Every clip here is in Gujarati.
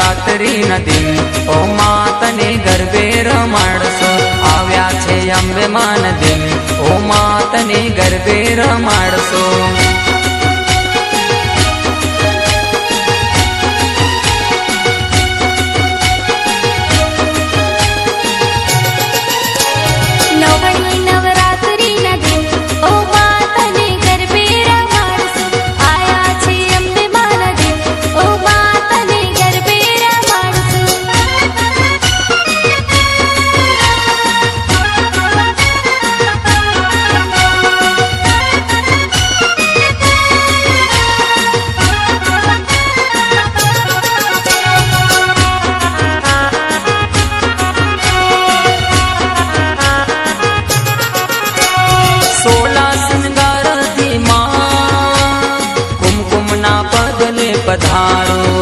નવરાત્રી નદી. ઓ માતને ગરબે રમાડશો. આવ્યા છે અંબે માન દિન ઓ માતને ગરબે રમાડશો. પધારો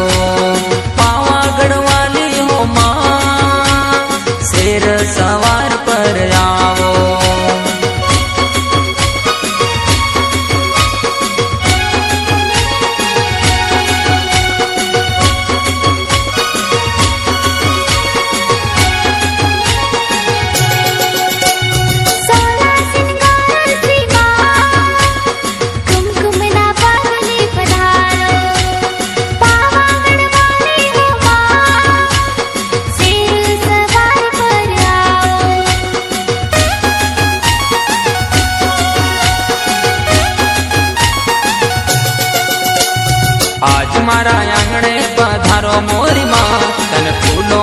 મારા આંગણે પધારો મોરી તને ફૂલો